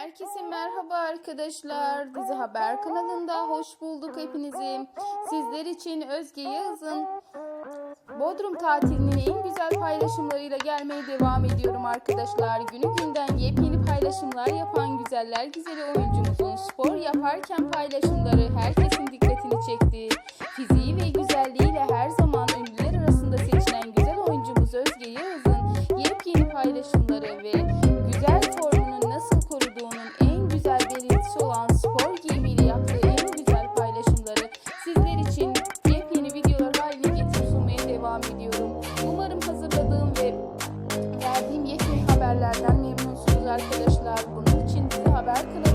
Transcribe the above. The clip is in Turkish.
Herkese merhaba arkadaşlar. Dizi Haber kanalında hoş bulduk hepinizi. Sizler için Özge Yağız'ın Bodrum tatilinin en güzel paylaşımlarıyla gelmeye devam ediyorum arkadaşlar. Günü günden yepyeni paylaşımlar yapan güzeller güzeli oyuncumuzun spor yaparken paylaşımları herkesin dikkatini çekti. Fiziği ve güzelliğiyle her zaman ünlüler arasında seçilen güzel oyuncumuz Özge Yağız'ın yepyeni paylaşımları ve arkadaşlar. Bunun için Dizi Haber kanalı